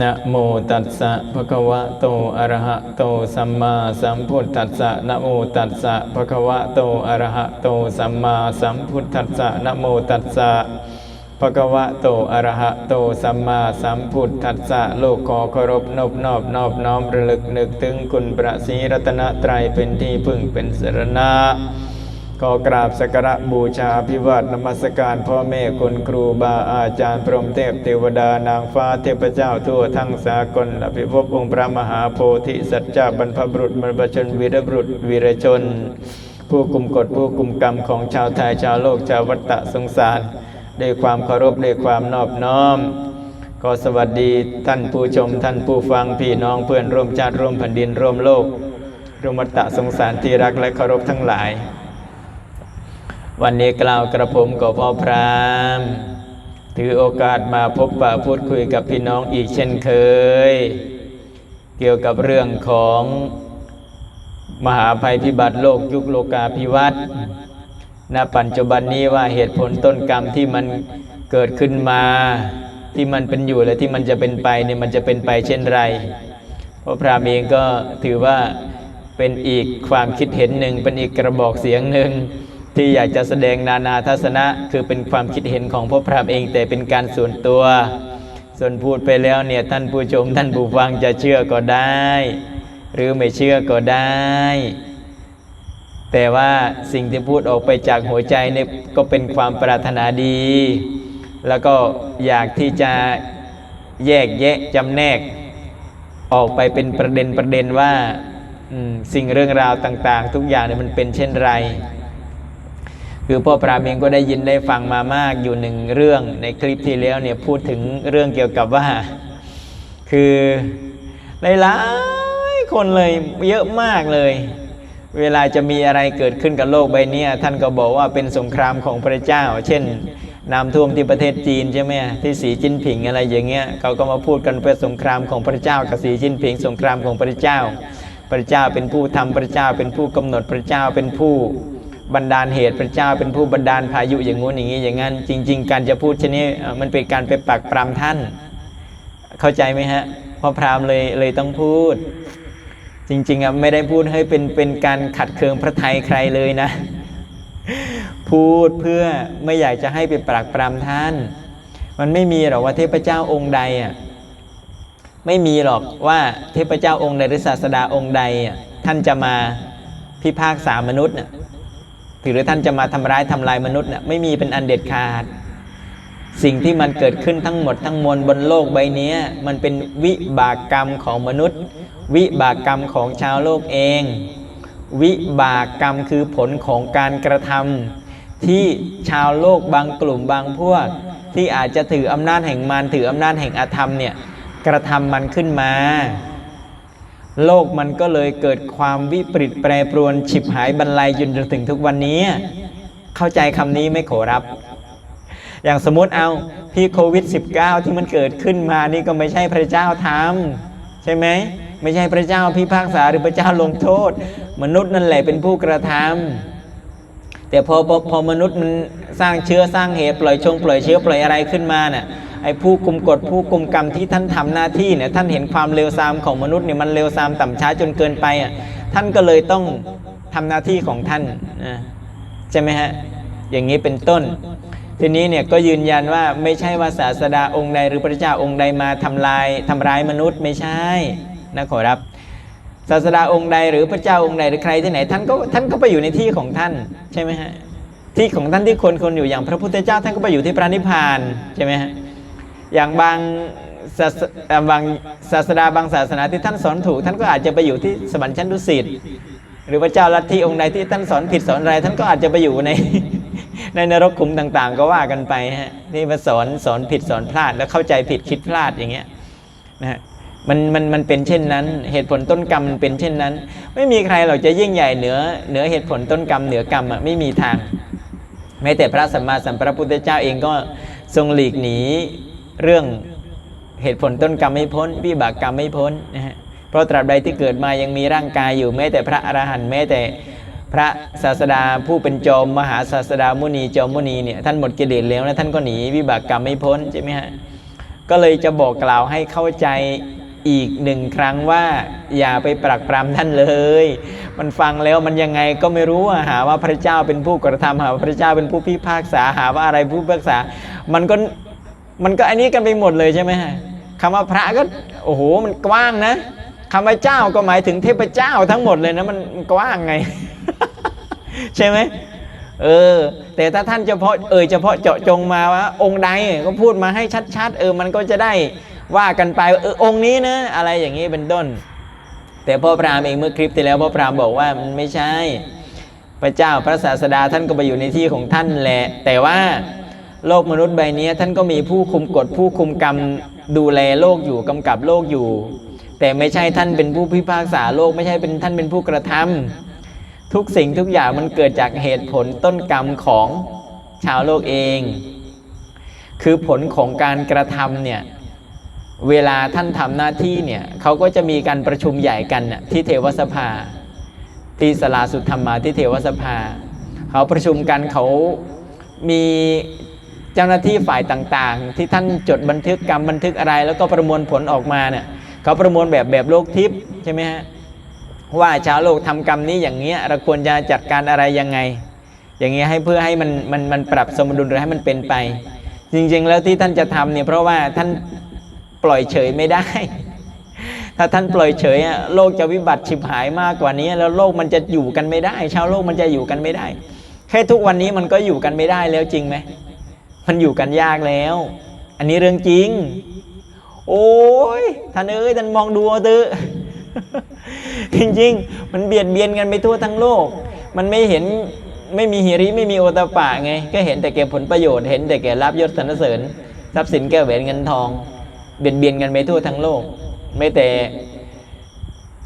นะโมตัสสะภะคะวะโตอะระหะโตสัมมาสัมพุทธัสสะนะโมตัสสะภะคะวะโตอะระหะโตสัมมาสัมพุทธัสสะนะโมตัสสะภะคะวะโตอะระหะโตสัมมาสัมพุทธัสสะโลกขอเคารพนอบนอบนอบน้อมระลึกนึกถึงคุณพระศรีรัตนตรัยเป็นที่พึ่งเป็นสรณะ ขอกราบสักการะบูชาพิวัตนมัสการพ่อแม่คุณครูบาอาจารย์ พรหมเทพเทวดานางฟ้าเทพเจ้าทั่วทั้งสากลและพิภพองค์พระมหาโพธิสัจจาบรรพบุรุษบรรพชนวีรบุรุษวีรชน ผู้กุมกฎผู้กุมกรรมของชาวไทยชาวโลกชาววัฏฏะสงสารด้วยความเคารพด้วยความนอบน้อมก็สวัสดีท่านผู้ชมท่านผู้ฟังพี่น้องเพื่อนร่วมชาติร่วมแผ่นดินร่วมโลกร่วมวัฏฏะสงสารที่รักและเคารพทั้งหลาย วันนี้กล่าวกระผมกับพ่อพรามถือโอกาสมาพบปะพูดคุยกับพี่น้องอีกเช่นเคย เกี่ยวกับเรื่องของมหาภัยพิบัติโลกยุคโลกาภิวัตน์ณปัจจุบันนี้ว่าเหตุผลต้นกรรมที่มันเกิดขึ้นมาที่มันเป็นอยู่และที่มันจะเป็นไปเนี่ยมันจะเป็นไปเช่นไร เพราะพรามเองก็ถือว่าเป็นอีกความคิดเห็นหนึ่งเป็นอีกกระบอกเสียงหนึ่ง ที่อยากจะแสดงนานาทัศนะ คือเป็นความคิดเห็นของพ่อพรามเองแต่เป็นการส่วนตัว ส่วนพูดไปแล้วเนี่ยท่านผู้ชมท่านผู้ฟังจะเชื่อก็ได้ หรือไม่เชื่อก็ได้ แต่ว่าสิ่งที่พูดออกไปจากหัวใจเนี่ยก็เป็นความปรารถนาดี แล้วก็อยากที่จะแยกแยะจำแนก ออกไปเป็นประเด็นประเด็นว่าสิ่งเรื่องราวต่าง ๆ ทุกอย่างเนี่ยมันเป็นเช่นไร คือพ่อปราบเองก็ได้ยินได้ฟังมามากอยู่หนึ่งเรื่องในคลิปที่แล้วเนี่ยพูดถึงเรื่องเกี่ยวกับว่า คือหลายๆคนเลยเยอะมากเลย เวลาจะมีอะไรเกิดขึ้นกับโลกใบนี้ท่านก็บอกว่าเป็นสงครามของพระเจ้า เช่นน้ำท่วมที่ประเทศจีนใช่ไหมที่สีจิ้นผิงอะไรอย่างเงี้ยเขาก็มาพูดกันเป็นสงครามของพระเจ้ากับสีจิ้นผิง สงครามของพระเจ้า พระเจ้าเป็นผู้ทำพระเจ้าเป็นผู้กำหนดพระเจ้าเป็นผู้ บันดาลเหตุพระเจ้าเป็นผู้บันดาลพายุอย่างงู้นอย่างนี้อย่างนั้น จริง ๆ การจะพูดชนี้มันเป็นการไปปักปรามท่าน เข้าใจไหมฮะพราะพราหมณ์เลยเลยต้องพูด จริงๆอะไม่ได้พูดให้เป็นเป็นการขัดเคืองพระไทยใครเลยนะ พูดเพื่อไม่อยากจะให้ไปปรักปรามท่าน มันไม่มีหรอกว่าเทพเจ้าองค์ใดอะไม่มีหรอกว่าเทพเจ้าองค์ใดหรือศาสดาองค์ใดอะท่านจะมาพิพากษามนุษย์น่ะ หรือท่านจะมาทำร้ายทำลายมนุษย์น่ะไม่มีเป็นอันเด็ดขาด สิ่งที่มันเกิดขึ้นทั้งหมดทั้งมวลบนโลกใบนี้มันเป็นวิบากกรรมของมนุษย์ วิบากกรรมของชาวโลกเอง วิบากกรรมคือผลของการกระทำที่ชาวโลกบางกลุ่มบางพวก ที่อาจจะถืออำนาจแห่งมารถืออำนาจแห่งอาธรรมเนี่ยกระทำมันขึ้นมา โลกมันก็เลยเกิดความวิปริตแปรปรวนฉิบหายบรรลัยจนถึงทุกวันนี้ เข้าใจคำนี้ไม่ขอรับ อย่างสมมติเอาพี่โควิด -19 ที่มันเกิดขึ้นมานี่ก็ไม่ใช่พระเจ้าทำใช่ไหมไม่ใช่พระเจ้าพิพากษาหรือพระเจ้าลงโทษ มนุษย์นั่นแหละเป็นผู้กระทำแต่พอพอพอมนุษย์มันสร้างเชื้อสร้างเหตุปล่อยชงปล่อยเชื้อปล่อยอะไรขึ้นมาเนี่ย ไอ้ผู้กุมกฎผู้กุมกรรมที่ท่านทำหน้าที่เนี่ยท่านเห็นความเลวทรามของมนุษย์เนี่ยมันเลวทรามต่ำช้าจนเกินไปอะท่านก็เลยต้องทำหน้าที่ของท่านนะใช่ไหมฮะอย่างนี้เป็นต้น ทีนี้เนี่ยก็ยืนยันว่าไม่ใช่ว่าศาสดาองค์ใดหรือพระเจ้าองค์ใดมาทำลายทำร้ายมนุษย์ไม่ใช่นะขอรับศาสดาองค์ใดหรือพระเจ้าองค์ใดหรือใครที่ไหนท่านก็ท่านก็ไปอยู่ในที่ของท่านใช่ไหมฮะที่ของท่านที่คนคนอยู่อย่างพระพุทธเจ้าท่านก็ไปอยู่ที่พระนิพพานใช่ไหมฮะ อย่างบางศาสเอ่อบางศาสดาบางศาสนาที่ท่านสอนถูก ท่านก็อาจจะไปอยู่ที่สวรรค์ชั้นดุสิตหรือพระเจ้าลัทธิองค์ใดที่ท่านสอนผิดสอนอะไร ท่านก็อาจจะไปอยู่ในในนรกขุมต่างๆ ก็ว่ากันไปฮะที่มาสอนสอนผิดสอนพลาด แล้วเข้าใจผิดคิดพลาดอย่างเงี้ยนะฮะมันมันมันเป็นเช่นนั้น เหตุผลต้นกรรมมันเป็นเช่นนั้น ไม่มีใครหรอกจะยิ่งใหญ่เหนือเหนือเหตุผลต้นกรรมเหนือกรรมอะไม่มีทางแม้แต่พระสัมมาสัมพุทธเจ้าเองก็ทรงหลีกหนี เรื่องเหตุผลต้นกรรมไม่พ้นวิบากกรรมไม่พ้นนะฮะเพราะตราบใดที่เกิดมายังมีร่างกายอยู่แม้แต่พระอรหันต์แม้แต่พระศาสดาผู้เป็นจอมมหาศาสดามุนีจอมมุนีเนี่ยท่านหมดกิเลสแล้วนะท่านก็หนีวิบากกรรมไม่พ้นใช่ไหมฮะก็เลยจะบอกกล่าวให้เข้าใจอีกหนึ่งครั้งว่าอย่าไปปรักปรำท่านเลย มันฟังแล้วมันยังไงก็ไม่รู้อะหาว่าพระเจ้าเป็นผู้กระทำหาว่าพระเจ้าเป็นผู้พิพากษาหาว่าอะไรผู้พิพากษา มันก็ มันก็อันนี้กันไปหมดเลยใช่ไหมฮะคำว่าพระก็โอ้โหมันกว้างนะคำว่าเจ้าก็หมายถึงเทพเจ้าทั้งหมดเลยนะมันกว้างไง ใช่ไหมเออ แต่ถ้าท่านเฉพาะเอ่ยเฉพาะเจาะจงมาว่า องค์ใดก็พูดมาให้ชัดๆเออมันก็จะได้ว่ากันไปเออองค์นี้นะอะไรอย่างนี้เป็นต้น แต่พ่อพรามเองเมื่อคลิปที่แล้วพ่อพรามบอกว่ามันไม่ใช่ พระเจ้าพระศาสดาท่านก็ไปอยู่ในที่ของท่านแหละ แต่ว่า โลกมนุษย์ใบนี้ท่านก็มีผู้คุมกฎผู้คุมกรรมดูแลโลกอยู่กำกับโลกอยู่ แต่ไม่ใช่ท่านเป็นผู้พิพากษาโลกไม่ใช่เป็นท่านเป็นผู้กระทำทุกสิ่งทุกอย่างมันเกิดจากเหตุผลต้นกรรมของชาวโลกเอง คือผลของการกระทำเนี่ยเวลาท่านทำหน้าที่เนี่ยเขาก็จะมีการประชุมใหญ่กันน่ะที่เทวสภา ที่สลาสุธรรมาที่เทวสภา เขาประชุมกันเขามี เจ้าหน้าที่ฝ่ายต่างๆ ที่ท่านจดบันทึกกรรมบันทึกอะไร แล้วก็ประมวลผลออกมาเนี่ยเขาประมวลแบบแบบโลกทิพย์ใช่ไหมฮะว่าชาวโลกทำกรรมนี้อย่างเงี้ยเราควรจะจัดการอะไรยังไง อย่างเงี้ยให้เพื่อให้มันมันมันปรับสมดุลหรือให้มันเป็นไป จริงๆแล้วที่ท่านจะทำเนี่ยเพราะว่าท่านปล่อยเฉยไม่ได้ ถ้าท่านปล่อยเฉยอะโลกจะวิบัติฉิบหายมากกว่านี้ แล้วโลกมันจะอยู่กันไม่ได้ ชาวโลกมันจะอยู่กันไม่ได้ แค่ทุกวันนี้มันก็อยู่กันไม่ได้แล้วจริงไหม มันอยู่กันยากแล้ว อันนี้เรื่องจริง โอ้ยท่านเอ้ยท่านมองดูเอาเถอะจริงๆ มันเบียดเบียนกันไปทั่วทั้งโลก มันไม่เห็นไม่มีหิริไม่มีโอตปะไง ก็เห็นแต่แก่ผลประโยชน์เห็นแต่แก่ลาบยศสรรเสริญ ทรัพย์สินแก้วแหวนเงินทอง เบียดเบียนกันไปทั่วทั้งโลก ไม่แต่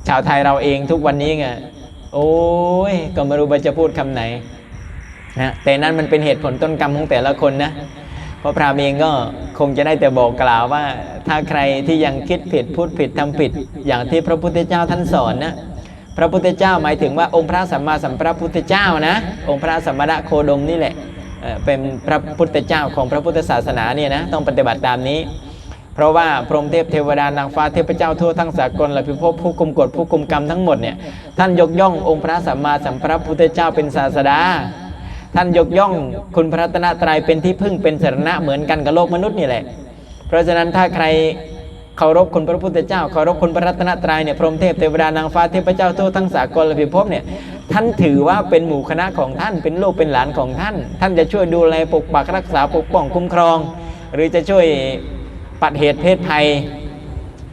ชาวไทยเราเองทุกวันนี้ไงโอ้ยก็ไม่รู้ว่าจะพูดคำไหน นะแต่นั้นมันเป็นเหตุผลต้นกรรมของแต่ละคนนะเพราะพรามเองก็คงจะได้แต่บอกกล่าวว่า ถ้าใครที่ยังคิดผิดพูดผิดทำผิด อย่างที่พระพุทธเจ้าท่านสอนนะพระพุทธเจ้าหมายถึงว่าองค์พระสัมมาสัมพุทธเจ้านะ องค์พระสัมมาโคดมนี่แหละเป็นพระพุทธเจ้าของพระพุทธศาสนาเนี่ยนะต้องปฏิบัติตามนี้ เพราะว่าพรหมเทพเทวดานางฟ้าเทพเจ้าทั่วทั้งสากลและพิภพผู้กุมกฎผู้กุมกรรมทั้งหมดเนี่ยท่านยกย่ององค์พระสัมมาสัมพุทธเจ้าเป็นศาสดา ท่านยกย่องคุณพระรัตนตรัยเป็นที่พึ่งเป็นสรณะเหมือนกันกับโลกมนุษย์นี่แหละ เพราะฉะนั้นถ้าใครเคารพคุณพระพุทธเจ้าเคารพคุณพระรัตนตรัยเนี่ยพรหมเทพเทวดานางฟ้าเทพเจ้าทั่วทั้งสากลและพิภพเนี่ยท่านถือว่าเป็นหมู่คณะของท่านเป็นลูกเป็นหลานของท่าน ท่านจะช่วยดูแลปกปักรักษาปกป้องคุ้มครอง หรือจะช่วยปัดเหตุเพศภัย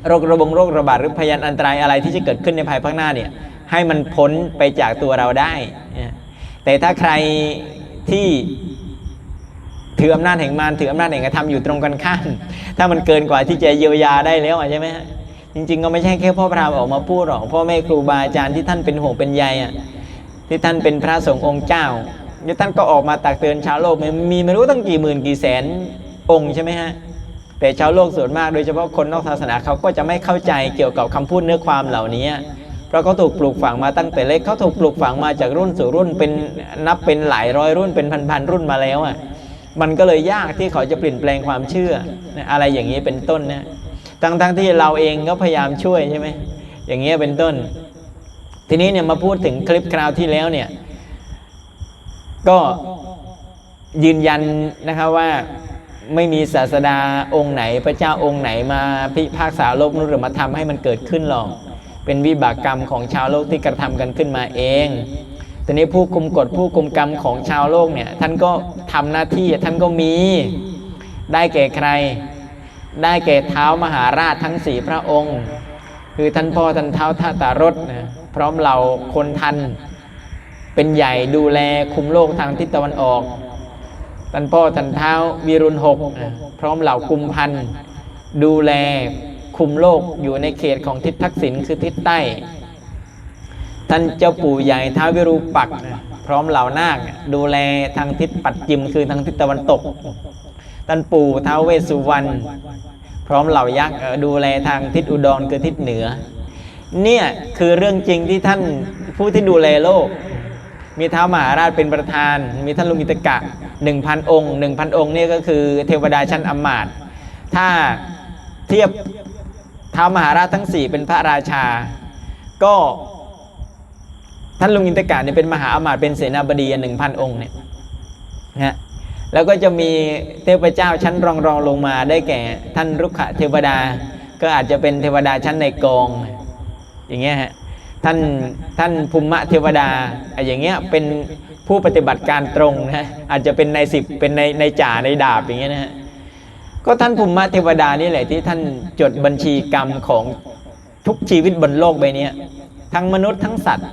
โรคระบงโรคระบาดหรือพยานอันตรายอะไรที่จะเกิดขึ้นในภายภาคหน้าเนี่ยให้มันพ้นไปจากตัวเราได้ แต่ถ้าใครที่ถืออำนาจแห่งมารถืออำนาจแห่งกระทำอยู่ตรงกันข้าม ถ้ามันเกินกว่าที่จะเยียวยาได้แล้วใช่ไหมฮะจริง ๆ ก็ไม่ใช่แค่พ่อพรามออกมาพูดหรอกพ่อแม่ครูบาอาจารย์ที่ท่านเป็นห่วงเป็นใยอะที่ท่านเป็นพระสงฆ์องค์เจ้าที่ท่านก็ออกมาตักเตือนชาวโลกมีมีไม่รู้ตั้งกี่หมื่นกี่แสนองค์ใช่ไหมฮะแต่ชาวโลกส่วนมากโดยเฉพาะคนนอกศาสนาเขาก็จะไม่เข้าใจเกี่ยวกับคำพูดเนื้อความเหล่านี้ เพราะเขาถูกปลูกฝังมาตั้งแต่เล็กเขาถูกปลูกฝังมาจากรุ่นสู่รุ่นเป็นนับเป็นหลายร้อยรุ่นเป็นพันๆรุ่นมาแล้วอะมันก็เลยยากที่เขาจะเปลี่ยนแปลงความเชื่ออะไรอย่างนี้เป็นต้นนะทั้งทั้งที่เราเองก็พยายามช่วยใช่ไหมอย่างเงี้ยเป็นต้น ทีนี้เนี่ยมาพูดถึงคลิปคราวที่แล้วเนี่ย ก็ยืนยันนะครับว่าไม่มีศาสดาองค์ไหน พระเจ้าองค์ไหนมาพิพากษาโลกนู้นหรือมาทำให้มันเกิดขึ้นหรอก เป็นวิบากกรรมของชาวโลกที่กระทำกันขึ้นมาเองทีนี้ผู้คุมกฎผู้คุมกรรมของชาวโลกเนี่ยท่านก็ทำหน้าที่ท่านก็มี ได้แก่ใคร ได้แก่เท้ามหาราชทั้งสี่พระองค์ คือท่านพ่อท่านเท้าท่าตารถนะพร้อมเหล่าคนทันเป็นใหญ่ดูแลคุมโลกทางทิศตะวันออกท่านพ่อท่านเท้าวีรุณหกนะพร้อมเหล่ากุมพันธ์ดูแล คุมโลกอยู่ในเขตของทิศทักษิณคือทิศใต้ ท่านเจ้าปู่ใหญ่ท้าววิรูปัก พร้อมเหล่านาคดูแลทางทิศปัดจิมคือทางทิศตะวันตก ท่านปู่ท้าวเวสุวรรณพร้อมเหล่ายักษ์ดูแลทางทิศอุดรคือทิศเหนือ เนี่ยคือเรื่องจริงที่ท่านผู้ที่ดูแลโลก มีเท้ามหาราชเป็นประธาน มีท่านลุงอิตกะหนึ่งพันองค์หนึ่งพันองค์เนี่ยก็คือเทวดาชั้นอมาตถ้าเทียบ ท้าวมหาราชทั้งสี่เป็นพระราชา ก็ท่านลุงอินทกาเนี่ยเป็นมหาอมาตย์เป็นเสนาบดีหนึ่งพันองค์เนี่ยนะฮะแล้วก็จะมีเทพเจ้าชั้นรองรองลงมาได้แก่ท่านรุกขเทวดา ก็อาจจะเป็นเทวดาชั้นในกอง อย่างเงี้ยฮะท่านท่านภูมิเทวดาไอ้อย่างเงี้ยเป็นผู้ปฏิบัติการตรงนะฮะอาจจะเป็นในสิบเป็นในในจ่าในดาบอย่างเงี้ยนะฮะ ก็ท่านภูมิเทวดานี่แหละที่ท่านจดบัญชีกรรมของทุกชีวิตบนโลกใบนี้ทั้งมนุษย์ทั้งสัตว์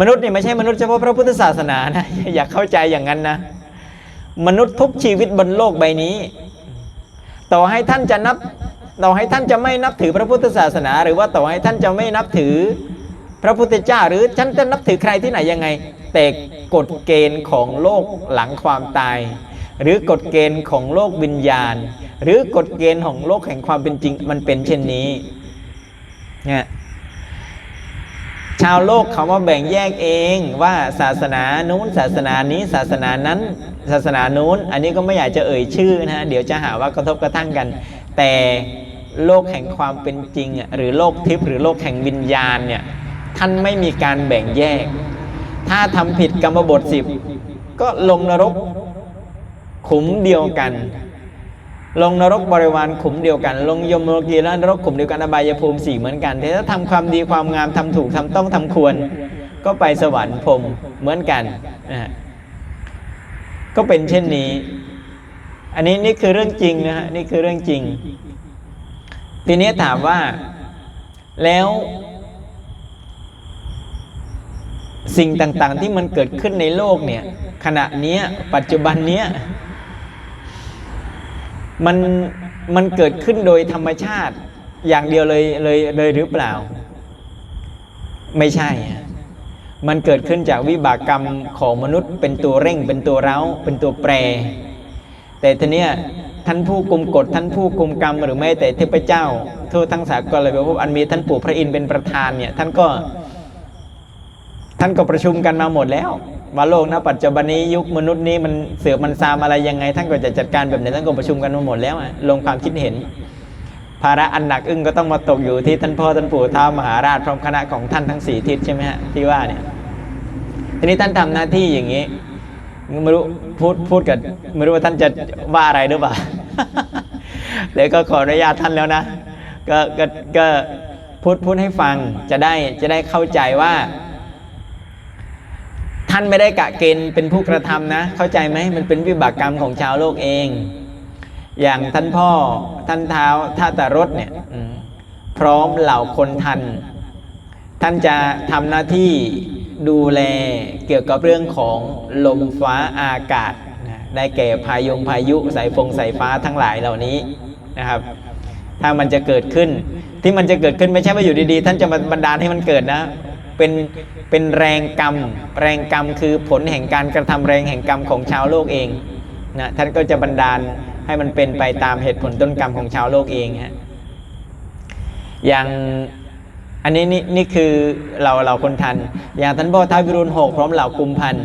มนุษย์นี่ไม่ใช่มนุษย์เฉพาะพระพุทธศาสนานะอย่าเข้าใจอย่างนั้นนะ มนุษย์ทุกชีวิตบนโลกใบนี้ ต่อให้ท่านจะนับต่อให้ท่านจะไม่นับถือพระพุทธศาสนา หรือว่าต่อให้ท่านจะไม่นับถือพระพุทธเจ้าหรือท่านจะนับถือใครที่ไหนยังไง แต่กฎเกณฑ์ของโลกหลังความตาย หรือกฎเกณฑ์ของโลกวิญญาณ หรือกฎเกณฑ์ของโลกแห่งความเป็นจริงมันเป็นเช่นนี้เนี่ยชาวโลกเขามาแบ่งแยกเองว่าศาสนานู้นศาสนานี้ศาสนานั้น ศาสนานู้น อันนี้ก็ไม่อยากจะเอ่ยชื่อนะฮะเดี๋ยวจะหาว่ากระทบกระทั่งกัน แต่โลกแห่งความเป็นจริงหรือโลกทิพย์หรือโลกแห่งวิญญาณเนี่ยท่านไม่มีการแบ่งแยก ถ้าทำผิดกรรมบทสิบก็ลงนรก ขุมเดียวกัน ลงนรกบริวารขุมเดียวกัน ลงยมโลกีและนรกขุมเดียวกันอบายภูมิสี่เหมือนกันแต่ถ้าทำความดีความงามทำถูกทำต้องทำควร ก็ไปสวรรค์พรมเหมือนกันนะก็เป็นเช่นนี้ อันนี้นี่คือเรื่องจริงนะฮะนี่คือเรื่องจริง ทีนี้ถามว่าแล้วสิ่งต่างๆที่มันเกิดขึ้นในโลกเนี่ยขณะนี้ปัจจุบันเนี้ย มันมันเกิดขึ้นโดยธรรมชาติอย่างเดียวเลยเลยเลยหรือเปล่า ไม่ใช่ มันเกิดขึ้นจากวิบากกรรมของมนุษย์ เป็นตัวเร่ง เป็นตัวเร้า เป็นตัวแปร แต่ทีเนี้ยท่านผู้กุมกฎท่านผู้กุมกรรมหรือไม่แต่เทพเจ้าทั่วทั้งสากลเลยพวกอันมีท่านปู่พระอินทร์เป็นประธานเนี่ยท่านก็ ท่านก็ประชุมกันมาหมดแล้ว ว่าโลกนะปัจจุบันนี้ยุคมนุษย์นี้มันเสือมันซามอะไรยังไง ท่านก็จะจัดการแบบไหนท่านก็ประชุมกันมาหมดแล้วอะลงความคิดเห็น ภาระอันหนักอึ้งก็ต้องมาตกอยู่ที่ท่านพ่อท่านปู่ท้ามหาราชพร้อมคณะของท่านทั้งสี่ทิศใช่ไหมฮะที่ว่าเนี่ยทีนี้ท่านทำหน้าที่อย่างนี้ไม่รู้พูดพูดกับไม่รู้ว่าท่านจะว่าอะไรหรือเปล่าเดี๋ยวก็ขออนุญาตท่านแล้วนะก็ก็ก็พูดพูดให้ฟังจะได้จะได้เข้าใจว่า ท่านไม่ได้กะเกณฑ์เป็นผู้กระทำนะ เข้าใจไหมมันเป็นวิบากกรรมของชาวโลกเอง อย่างท่านพ่อท่านเท้าท่าตารถเนี่ยพร้อมเหล่าคนทัน ท่านจะทำหน้าที่ดูแลเกี่ยวกับเรื่องของลมฟ้าอากาศได้แก่พายงพายุสายฟงสายฟ้าทั้งหลายเหล่านี้นะครับ ถ้ามันจะเกิดขึ้นที่มันจะเกิดขึ้นไม่ใช่ว่าอยู่ดีๆ ท่านจะมาบันดาลให้มันเกิดนะ เป็นเป็นแรงกรรม แรงกรรมคือผลแห่งการกระทำแรงแห่งกรรมของชาวโลกเองนะท่านก็จะบันดาลให้มันเป็นไปตามเหตุผลต้นกรรมของชาวโลกเองฮะอย่างอันนี้นี่นี่คือเราเราคนทัน อย่างท่านพ่อท้าววิรุณหกพร้อมเหล่ากุมพัน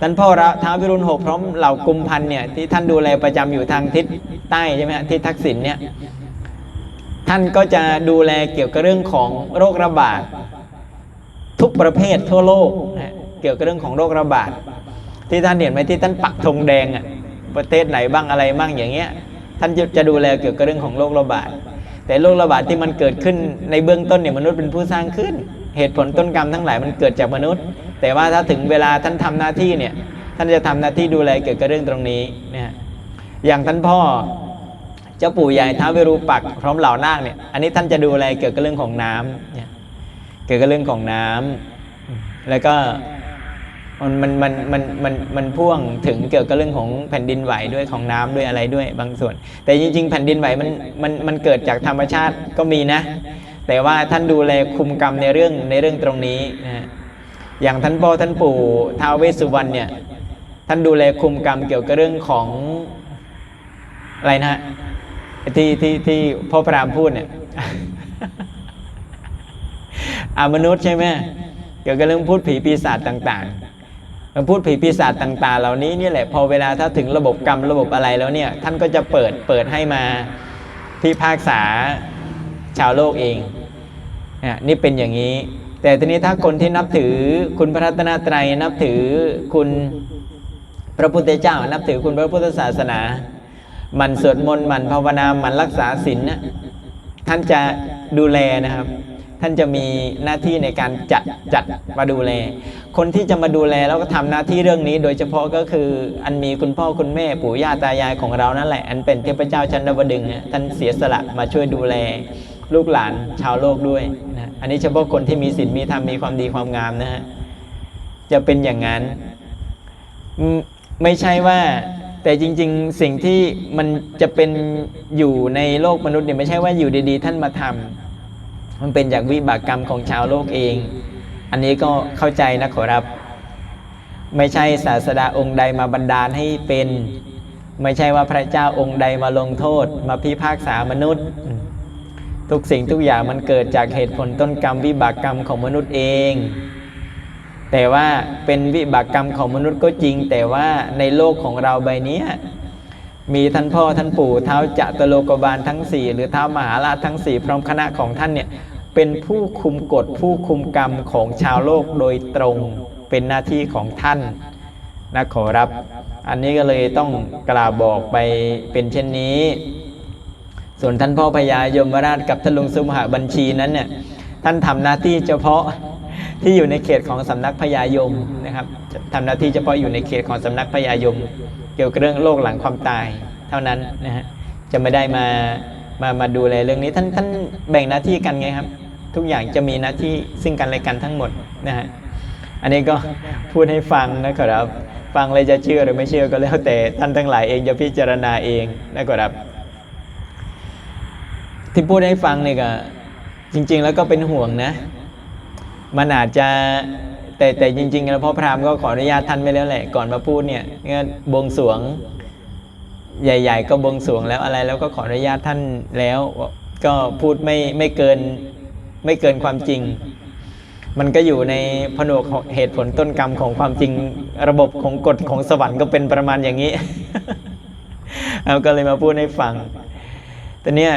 ท่านพ่อท้าววิรุณหกพร้อมเหล่ากุมพันเนี่ยที่ท่านดูแลประจำอยู่ทางทิศใต้ใช่ไหมฮะที่ทักษิณเนี่ยท่านก็จะดูแลเกี่ยวกับเรื่องของโรคระบาด ทุกประเภททั่วโลกนะเกี่ยวกับเรื่องของโรคระบาด ที่ท่านเห็นไหมที่ท่านปักธงแดงอะประเทศไหนบ้างอะไรบ้างอย่างเงี้ยท่านจะจะดูแลเกี่ยวกับเรื่องของโรคระบาด แต่โรคระบาดที่มันเกิดขึ้นในเบื้องต้นเนี่ยมนุษย์เป็นผู้สร้างขึ้น เหตุผลต้นกรรมทั้งหลายมันเกิดจากมนุษย์ แต่ว่าถ้าถึงเวลาท่านทำหน้าที่เนี่ยท่านจะทำหน้าที่ดูแลเกี่ยวกับเรื่องตรงนี้นะฮะอย่างท่านพ่อเจ้าปู่ใหญ่ท้าวเวรูปักพร้อมเหล่านาคเนี่ยอันนี้ท่านจะดูแลเกี่ยวกับเรื่องของน้ำเนี่ย เกี่ยวกับเรื่องของน้ำแล้วก็มันมันมันมันมันมันพ่วงถึงเกี่ยวกับเรื่องของแผ่นดินไหวด้วยของน้ำด้วยอะไรด้วยบางส่วน แต่จริง ๆ แผ่นดินไหวมันมันมันเกิดจากธรรมชาติก็มีนะ แต่ว่าท่านดูแลคุมกรรมในเรื่องในเรื่องตรงนี้นะฮะอย่างท่านพ่อท่านปู่ท้าวเวสสุวรรณเนี่ยท่านดูแลคุมกรรมเกี่ยวกับเรื่องของอะไรนะฮะที่ที่ที่พ่อพระรามพูดเนี่ย อามนุษย์ใช่ไหมเกี่ยวกับเรื่องพูดผีปีศาจต่างๆมันพูดผีปีศาจต่าง ๆ เหล่านี้นี่แหละพอเวลาถ้าถึงระบบกรรมระบบอะไรแล้วเนี่ยท่านก็จะเปิดเปิดให้มาพิพากษาชาวโลกเองนี่เป็นอย่างนี้ แต่ทีนี้ถ้าคนที่นับถือคุณพระรัตนตรัยนับถือคุณพระพุทธเจ้า นับถือคุณพระพุทธศาสนา มันสวดมนต์มันภาวนา มันรักษาศีลนะท่านจะดูแลนะครับ ท่านจะมีหน้าที่ในการจัดจัดมาดูแล คนที่จะมาดูแลแล้วก็ทำหน้าที่เรื่องนี้ โดยเฉพาะก็คืออันมีคุณพ่อคุณแม่ปู่ย่าตายายของเรานั่นแหละ อันเป็นเทพเจ้าชั้นดาวดึงท่านเสียสละมาช่วยดูแลลูกหลานชาวโลกด้วยนะอันนี้เฉพาะคนที่มีศีลมีธรรมมีความดีความงามนะฮะจะเป็นอย่างนั้น ไม่ใช่ว่าแต่จริง ๆ สิ่งที่มันจะเป็นอยู่ในโลกมนุษย์เนี่ยไม่ใช่ว่าอยู่ดีๆ ท่านมาทำ มันเป็นจากวิบากกรรมของชาวโลกเอง อันนี้ก็เข้าใจนะขอรับ ไม่ใช่ศาสดาองค์ใดมาบันดาลให้เป็น ไม่ใช่ว่าพระเจ้าองค์ใดมาลงโทษ มาพิพากษามนุษย์ ทุกสิ่งทุกอย่างมันเกิดจากเหตุผลต้นกรรมวิบากกรรมของมนุษย์เอง แต่ว่าเป็นวิบากกรรมของมนุษย์ก็จริง แต่ว่าในโลกของเราใบนี้ มีท่านพ่อท่านปู่เท้าจัตโลกบาลทั้งสี่หรือเท้ามหาราชทั้งสี่พร้อมคณะของท่านเนี่ยเป็นผู้คุมกฎผู้คุมกรรมของชาวโลกโดยตรงเป็นหน้าที่ของท่านนะขอรับ อันนี้ก็เลยต้องกล่าวบอกไปเป็นเช่นนี้ ส่วนท่านพ่อพญายมราชกับท่านลุงสุมหาบัญชีนั้นเนี่ยท่านทำหน้าที่เฉพาะที่อยู่ในเขตของสำนักพญายมนะครับทำหน้าที่เฉพาะอยู่ในเขตของสำนักพญายม เกี่ยวกับเรื่องโลกหลังความตายเท่านั้นนะฮะจะไม่ได้มามามาดูแลเรื่องนี้ท่านท่านแบ่งหน้าที่กันไงครับ ทุกอย่างจะมีหน้าที่ซึ่งกันและกันทั้งหมดนะฮะอันนี้ก็พูดให้ฟังนะครับ ฟังเลยจะเชื่อหรือไม่เชื่อก็แล้วแต่ท่านทั้งหลายเองจะพิจารณาเองนะครับ ที่พูดให้ฟังเนี่ยก็จริง ๆ แล้วก็เป็นห่วงนะ มันอาจจะ แต่แต่จริง ๆ แล้วพ่อพราหมณ์ก็ขออนุญาตท่านไปแล้วแหละ ก่อนมาพูดเนี่ยก็บวงสรวง ใหญ่ ๆ ก็บวงสรวงแล้วอะไร แล้วก็ขออนุญาตท่านแล้ว ก็พูดไม่ไม่เกินไม่เกินความจริง มันก็อยู่ในผนวกเหตุผลต้นกรรมของความจริงระบบของกฎของสวรรค์ก็เป็นประมาณอย่างนี้เราก็เลยมาพูดให้ฟังแต่เนี่ย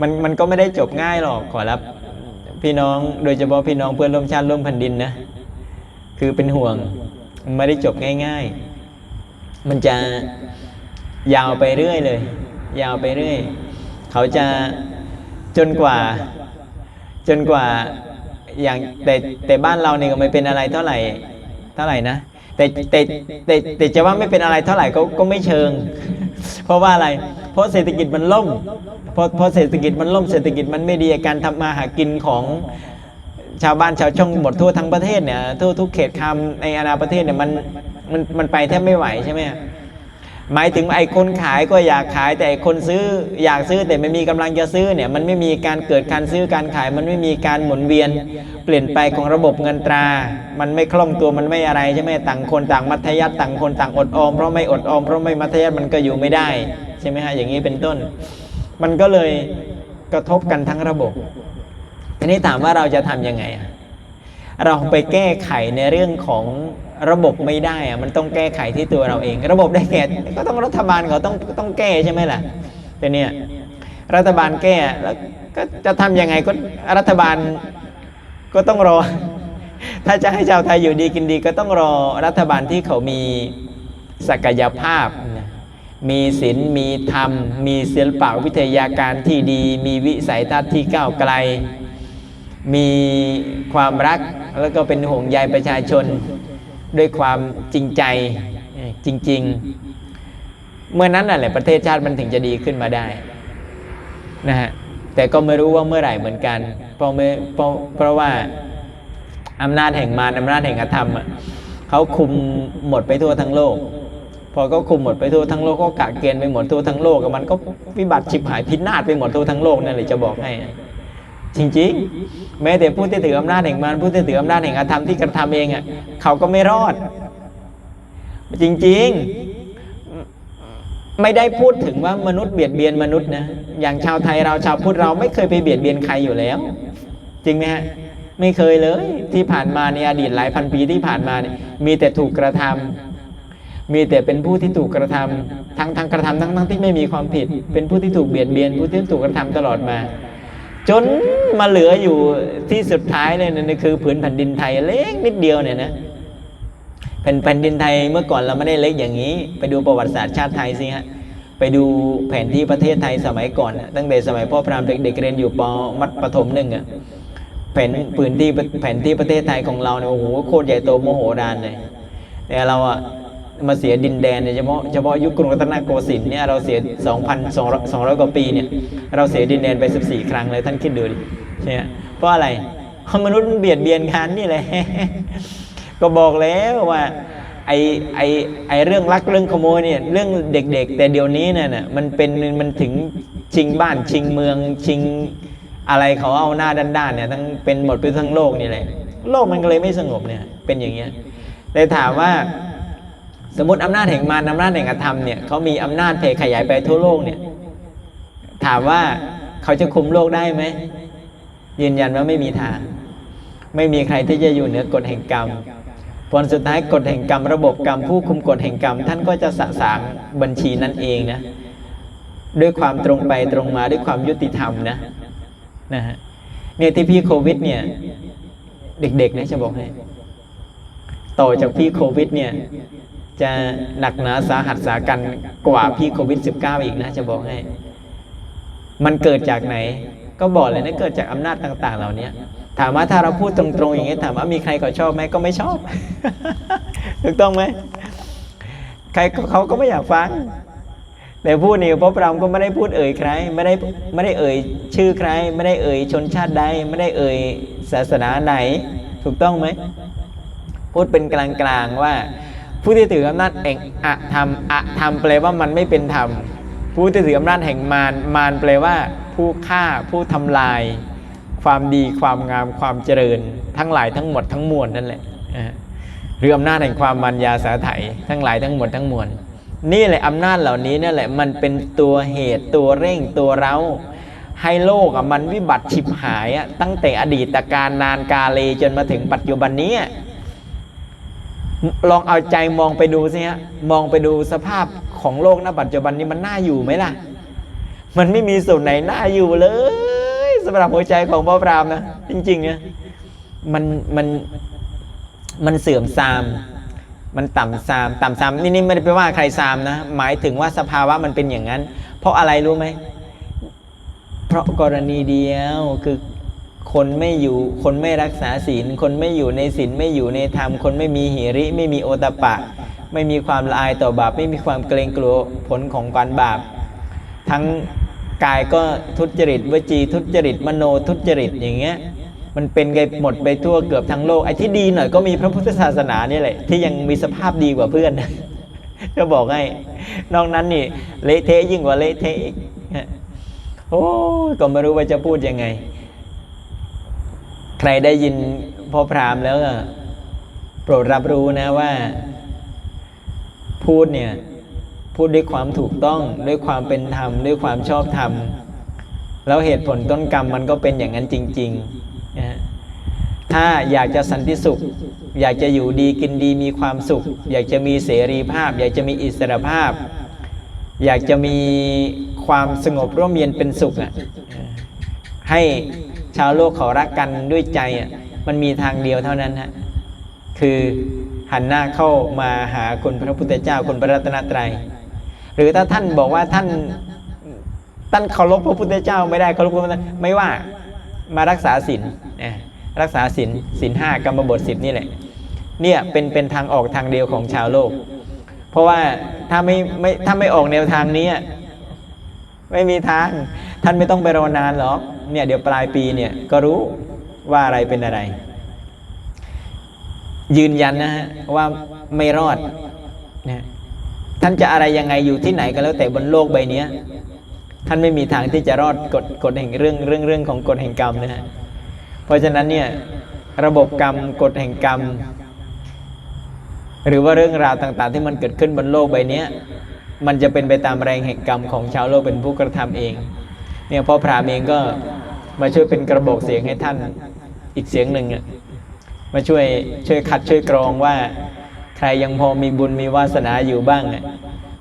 มันมันก็ไม่ได้จบง่ายหรอกขอรับพี่น้องโดยเฉพาะพี่น้องเพื่อนร่วมชาติร่วมแผ่นดินนะ คือเป็นห่วงไม่ได้จบง่าย ๆ มันจะยาวไปเรื่อยเลย ยาวไปเรื่อย เขาจะจนกว่า จนกว่าอย่างแต่แต่บ้านเราเนี่ยก็ไม่เป็นอะไรเท่าไหร่เท่าไหร่นะแต่แต่แต่แต่จะว่าไม่เป็นอะไรเท่าไหร่ก็ก็ไม่เชิง เพราะว่าอะไร เพราะเศรษฐกิจมันล่มพอพอเศรษฐกิจมันล่มเศรษฐกิจมันไม่ดีการทำมาหากินของ ชาวบ้านชาวช่องหมดทั่วทั้งประเทศเนี่ยทั่วทุกเขตคำในอาณาประเทศเนี่ยมันมันมันไปแทบไม่ไหวใช่ไหมหมายถึงไอ้คนขายก็อยากขายแต่คนซื้ออยากซื้อแต่ไม่มีกำลังจะซื้อเนี่ยมันไม่มีการเกิดการซื้อการขาย มันไม่มีการหมุนเวียน เปลี่ยนไปของระบบเงินตรา มันไม่คล่องตัวมันไม่อะไรใช่ไหมต่างคนต่างมัธยัติต่างคนต่างอดออมเพราะไม่อดออมเพราะไม่มัธยัติมันก็อยู่ไม่ได้ใช่ไหมฮะอย่างนี้เป็นต้น มันก็เลยกระทบกันทั้งระบบ ทีนี้ถามว่าเราจะทำยังไง เราไปแก้ไขในเรื่องของระบบไม่ได้อะมันต้องแก้ไขที่ตัวเราเอง ระบบได้แก่ก็ต้องรัฐบาลเขาต้องต้องแก้ใช่ไหมล่ะแต่เนี่ยรัฐบาลแก้แล้วก็จะทำยังไงก็รัฐบาลก็ต้องรอ ถ้าจะให้ชาวไทยอยู่ดีกินดี ก็ต้องรอรัฐบาลที่เขามีศักยภาพ มีศีลมีธรรม มีศิลปะวิทยาการที่ดี มีวิสัยทัศน์ที่ก้าวไกล มีความรักแล้วก็เป็นห่วงใยประชาชน ด้วยความจริงใจจริง ๆ เมื่อนั้นน่ะแหละประเทศชาติมันถึงจะดีขึ้นมาได้นะฮะแต่ก็ไม่รู้ว่าเมื่อไหร่เหมือนกัน เพราะไม่เพราะเพราะว่าอำนาจแห่งมารอำนาจแห่งอธรรมอะเขาคุมหมดไปทั่วทั้งโลก พอก็คุมหมดไปทั่วทั้งโลกก็กะเกณฑ์ไปหมดทั่วทั้งโลกมันก็วิบัติฉิบหายพินาศไปหมดทั่วทั้งโลกนั่นเลยจะบอกให้ จริงๆ แม้แต่ผู้ที่ถืออำนาจแห่งมารผู้ที่ถืออำนาจแห่งอาธรรมที่กระทำเองอะเขาก็ไม่รอด จริงๆ ไม่ได้พูดถึงว่ามนุษย์เบียดเบียนมนุษย์นะอย่างชาวไทยเราชาวพุทธเราไม่เคยไปเบียดเบียนใครอยู่แล้ว จริงไหมฮะไม่เคยเลย ที่ผ่านมาในอดีตหลายพันปีที่ผ่านมาเนี่ยมีแต่ถูกกระทำมีแต่เป็นผู้ที่ถูกกระทำทั้งทั้งกระทำทั้งทั้งที่ไม่มีความผิด เป็นผู้ที่ถูกเบียดเบียน ผู้ที่ถูกกระทำตลอดมา จนมาเหลืออยู่ที่สุดท้ายเลยนะคือผืนแผ่นดินไทยเล็กนิดเดียวเนี่ยนะแผ่นแผ่นดินไทยเมื่อก่อนเราไม่ได้เล็กอย่างนี้ ไปดูประวัติศาสตร์ชาติไทยสิฮะไปดูแผนที่ประเทศไทยสมัยก่อน ตั้งแต่สมัยพ่อพรามเด็กๆเรียนอยู่ปมัธประถมหนึ่งอะแผนพื้นที่แผนที่ประเทศไทยของเราเนี่ยโอ้โหโคตรใหญ่โตโมโหฬารเลยแต่เราอะ มาเสียดินแดนเนี่ยเฉพาะเฉพาะยุคกรุงรัตนโกสินทร์เนี่ยเราเสีย 2,200 กว่าปีเนี่ยเราเสียดินแดนไป 14 ครั้งเลยท่านคิดดูดิใช่ไหมเพราะอะไรเพราะมนุษย์มันเบียดเบียนกันนี่แหละก็บอกแล้วว่าไอไอไอเรื่องลักเรื่องขโมยเนี่ยเรื่องเด็กๆ แต่เดี๋ยวนี้เนี่ยนะมันเป็นมันถึงชิงบ้านชิงเมืองชิงอะไรเขาเอาหน้าด้านๆเนี่ยทั้งเป็นหมดไปทั้งโลกนี่แหละโลกมันก็เลยไม่สงบเนี่ยเป็นอย่างเงี้ยแต่ถามว่า สมมติอำนาจแห่งมารอำนาจแห่งอธรรมเนี่ยเขามีอำนาจแผ่ขยายไปทั่วโลกเนี่ยถามว่าเขาจะคุมโลกได้ไหมยืนยันว่าไม่มีทาง ไม่มีใครที่จะอยู่เหนือกฎแห่งกรรมผลสุดท้ายกฎแห่งกรรม ระบบกรรมผู้คุมกฎแห่งกรรม ท่านก็จะสะสางบัญชีนั่นเองนะด้วยความตรงไปตรงมาด้วยความยุติธรรมนะนะฮะเนี่ยที่พี่โควิดเนี่ยเด็กๆนะจะบอกให้ต่อจากพี่โควิดเนี่ย จะหนักหนาสาหัสสากันกว่าพี่โควิด -19 อีกนะจะบอกให้ มันเกิดจากไหน ก็บอกเลยนะเกิดจากอำนาจต่าง ๆ เหล่านี้ถามว่าถ้าเราพูดตรงๆอย่างนี้ถามว่ามีใครเขาชอบไหมก็ไม่ชอบ ถูกต้องไหมใครเขาก็ไม่อยากฟัง แต่พูดนี่พระพรามก็ไม่ได้พูดเอ่ยใคร ไม่ได้ไม่ได้เอ่ยชื่อใคร ไม่ได้เอ่ยชนชาติใดไม่ได้เอ่ยศาสนาไหน ถูกต้องไหมพูดเป็นกลางๆว่า ผู้ที่ถืออำนาจแห่งอะธรรมอะธรรมแปลว่ามันไม่เป็นธรรม ผู้ที่ถืออำนาจแห่งมารมารแปลว่า ผู้ฆ่าผู้ทำลาย ความดีความงามความเจริญ ทั้งหลายทั้งหมดทั้งมวลนั่นแหละอ่าหรืออำนาจแห่งความมัญญาสาไถทั้งหลายทั้งหมดทั้งมวลนี่แหละอำนาจเหล่านี้นั่นแหละมันเป็นตัวเหตุตัวเร่งตัวเร้า ให้โลกอะมันวิบัติฉิบหายอะตั้งแต่อดีตการนานกาเลจนมาถึงปัจจุบันนี้อะ ลองเอาใจมองไปดูสิฮะมองไปดูสภาพของโลกณปัจจุบันนี้มันน่าอยู่ไหมล่ะ มันไม่มีส่วนไหนน่าอยู่เลยสำหรับหัวใจของพ่อพรามนะจริงๆเนี่ยมันมันมันเสื่อมทราม มันต่ำทราม ต่ำทรามนี่นี่ไม่ได้แปว่าใครทรามนะ หมายถึงว่าสภาวะมันเป็นอย่างนั้น เพราะอะไรรู้ไหมเพราะกรณีเดียวคือ คนไม่อยู่คนไม่รักษาศีล คนไม่อยู่ในศีลไม่อยู่ในธรรม คนไม่มีหิริ ไม่มีโอตปปะ ไม่มีความละอายต่อบาป ไม่มีความเกรงกลัวผลของการบาป ทั้งกายก็ทุจริตวจีทุจริตมโนทุจริตอย่างเงี้ยมันเป็นกันหมดไปทั่วเกือบทั้งโลกไอ้ที่ดีหน่อยก็มีพระพุทธศาสนาเนี่ยแหละที่ยังมีสภาพดีกว่าเพื่อนก็บอกให้นอกนั้นนี่เละเทะยิ่งกว่าเละเทะอีกโอ้ก็ไม่รู้ว่าจะพูดยังไง ใครได้ยินพ่อพรามแล้วก็โปรดรับรู้นะว่า พูดเนี่ย พูดด้วยความถูกต้องด้วยความเป็นธรรม ด้วยความชอบธรรม แล้วเหตุผลต้นกรรมมันก็เป็นอย่างนั้นจริงๆนะถ้าอยากจะสันติสุข อยากจะอยู่ดีกินดีมีความสุข อยากจะมีเสรีภาพ อยากจะมีอิสรภาพ อยากจะมีความสงบร่มเย็นเป็นสุขอะให้าวโลกเขารักกันด้วยใจอะมันมีทางเดียวเท่านั้นฮะคือหันหน้าเข้ามาหาคุณพระพุทธเจ้าคุณพระรัตนตรัย หรือถ้าท่านบอกว่าท่านท่านเคารพพระพุทธเจ้าไม่ได้เคารพพระพุทธไม่ว่ามารักษาศีลรักษาศีลศีลห้ากรรมบทสิบนี่แหละเนี่ยเป็นเป็นทางออกทางเดียวของชาวโลก เพราะว่าถ้าไม่ไม่ถ้าไม่ออกแนวทางนี้อะไม่มีทางท่านไม่ต้องไปรอนานหรอก เนี่ยเดี๋ยวปลายปีเนี่ยก็รู้ว่าอะไรเป็นอะไร ยืนยันนะฮะว่าไม่รอดนะท่านจะอะไรยังไงอยู่ที่ไหนก็แล้วแต่บนโลกใบนี้ท่านไม่มีทางที่จะรอดกฎกฎแห่งเรื่องเรื่องเรื่องของกฎแห่งกรรมนะฮะเพราะฉะนั้นเนี่ยระบบกรรมกฎแห่งกรรม หรือว่าเรื่องราวต่างๆ ที่มันเกิดขึ้นบนโลกใบนี้มันจะเป็นไปตามแรงแห่งกรรมของชาวโลกเป็นผู้กระทำเอง เนี่ยพ่อพรามเองก็มาช่วยเป็นกระบอกเสียงให้ท่านอีกเสียงหนึ่งอะมาช่วยช่วยคัดช่วยกรองว่า ใครยังพอมีบุญมีวาสนาอยู่บ้างอะ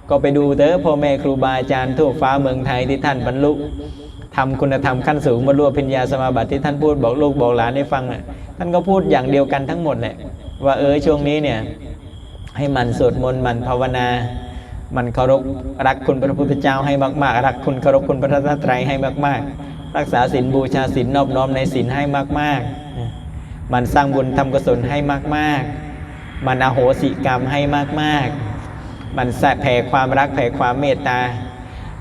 ก็ไปดูเถอะพ่อแม่ครูบาอาจารย์ทั่วฟ้าเมืองไทยที่ท่านบรรลุทำคุณธรรมขั้นสูงบรรลุอภิญญาสมาบัติที่ท่านพูดบอกลูกบอกหลานให้ฟังอะท่านก็พูดอย่างเดียวกันทั้งหมดแหละว่าเออช่วงนี้เนี่ยให้มันสวดมนต์มันภาวนา มันเคารพรักคุณพระพุทธเจ้าให้มากๆ รักคุณเคารพคุณพระรัตนตรัยให้มาก ๆ รักษาศีลบูชาศีลนอบน้อมในศีลให้มาก ๆ มันสร้างบุญทำกุศลให้มาก ๆ มันอโหสิกรรมให้มาก ๆ มันแผ่ความรักแผ่ความเมตตา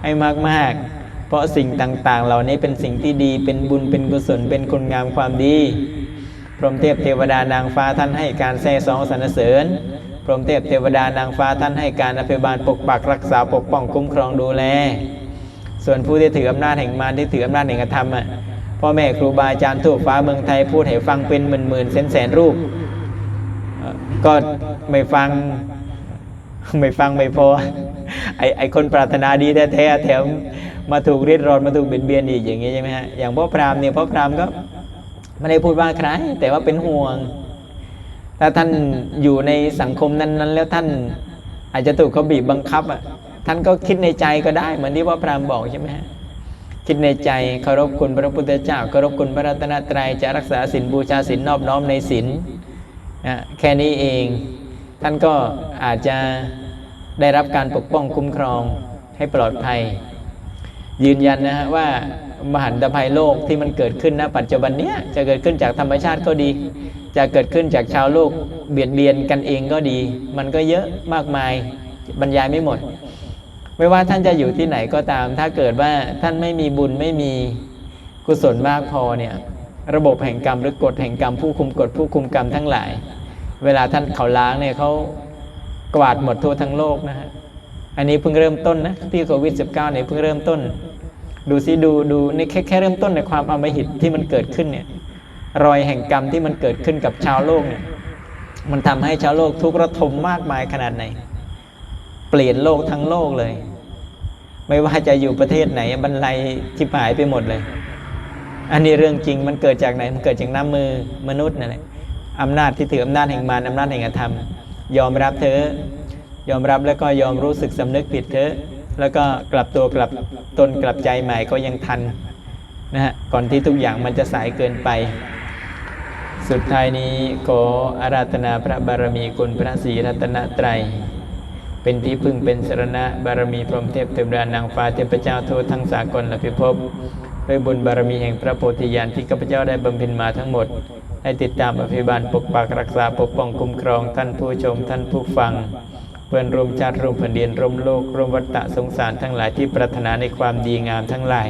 ให้มาก ๆ เพราะสิ่งต่างๆ เหล่านี้เป็นสิ่งที่ดีเป็นบุญเป็นกุศลเป็นคุณงามความดี พรหมเทพเทวดานางฟ้าท่านให้การแซ่ซองสรรเสริญ รหมเทพเทวดานางฟ้าท่านให้การอภิบาลปกปักรักษาปกป้องคุ้มครองดูแล ส่วนผู้ที่ถืออำนาจแห่งมารที่ถืออำนาจแห่งธรรมอะพ่อแม่ครูบาอาจารย์ทั่วฟ้าเมืองไทยพูดให้ฟังเป็นหมื่นหมื่นแสนแสนรูป ก็ไม่ฟังไม่ฟังไม่พอไอไอคนปรารถนาดีแท้ๆแถมมาถูกริดรอนมาถูกเบียดเบียนอีกอย่างนี้ใช่ไหมฮะอย่างพ่อพรามเนี่ยพ่อพรามก็ไม่ได้พูดว่าใครแต่ว่าเป็นห่วง ถ้าท่านอยู่ในสังคมนั้น ๆ แล้วท่านอาจจะถูกเขาบีบบังคับอะท่านก็คิดในใจก็ได้เหมือนที่พ่อพรามบอกใช่ไหมฮะคิดในใจเคารพคุณพระพุทธเจ้าเคารพคุณพระรัตนตรัยจะรักษาศีลบูชาศีลนอบน้อมในศีลนะแค่นี้เอง ท่านก็อาจจะได้รับการปกป้องคุ้มครองให้ปลอดภัย ยืนยันนะฮะว่ามหันตภัยโลกที่มันเกิดขึ้นณปัจจุบันเนี้ยจะเกิดขึ้นจากธรรมชาติก็ดี จะเกิดขึ้นจากชาวโลกเบียดเบียนกันเองก็ดี มันก็เยอะมากมายบรรยายไม่หมด ไม่ว่าท่านจะอยู่ที่ไหนก็ตาม ถ้าเกิดว่าท่านไม่มีบุญไม่มีกุศลมากพอเนี่ยระบบแห่งกรรมหรือกฎแห่งกรรมผู้คุมกฎผู้คุมกรรมทั้งหลาย เวลาท่านเขาล้างเนี่ยเขากวาดหมดทั่วทั้งโลกนะฮะอันนี้เพิ่งเริ่มต้นนะที่โควิด -19 เนี่ยเพิ่งเริ่มต้น ดูซิดูดูนี่แค่แค่เริ่มต้นในความอมหิตที่มันเกิดขึ้นเนี่ย รอยแห่งกรรมที่มันเกิดขึ้นกับชาวโลกเนี่ยมันทำให้ชาวโลกทุกข์ระทมมากมายขนาดไหน เปลี่ยนโลกทั้งโลกเลย ไม่ว่าจะอยู่ประเทศไหนบรรลัยที่หายไปหมดเลย อันนี้เรื่องจริงมันเกิดจากไหน มันเกิดจากน้ำมือมนุษย์นั่นแหละอำนาจที่ถืออำนาจแห่งมารอำนาจแห่งอธรรม ยอมรับเธอยอมรับแล้วก็ยอมรู้สึกสำนึกผิดเถอแล้วก็กลับตัวกลับตนกลับใจใหม่ก็ยังทันนะฮะก่อนที่ทุกอย่างมันจะสายเกินไป สุดท้ายนี้ขออาราธนาพระบารมีคุณพระศรีรัตนตรัย เป็นที่พึ่งเป็นสรณะบารมีพรหมเทพเทวดานางฟ้าเทพเจ้าทั่วทั้งสากลและพิภพด้วยบุญบารมีแห่งพระโพธิญาณที่ข้าพเจ้าได้บำเพ็ญมาทั้งหมด ให้ติดตามอภิบาลปกปักรักษาปกป้องคุ้มครองท่านผู้ชมท่านผู้ฟังเพื่อนร่วมชาติร่วมแผ่นดินร่วมโลกร่วมวัฏฏะสงสารทั้งหลายที่ปรารถนาในความดีงามทั้งหลาย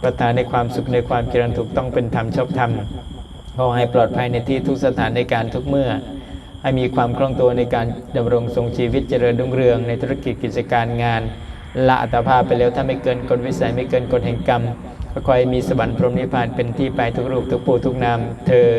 ปรารถนาในความสุขในความเจริญถูกต้องเป็นธรรมชอบธรรม ขอให้ปลอดภัยในที่ทุกสถานในการทุกเมื่อ ให้มีความคล่องตัวในการดำรงทรงชีวิตเจริญรุ่งเรืองในธุรกิจกิจการงาน ละอัตภาพไปแล้วถ้าไม่เกินกฎวิสัยไม่เกินกฎแห่งกรรมก็คอยมีสวรรค์พรหมนิพพานเป็นที่ไปทุกรูปทุกปูทุกนามเธอ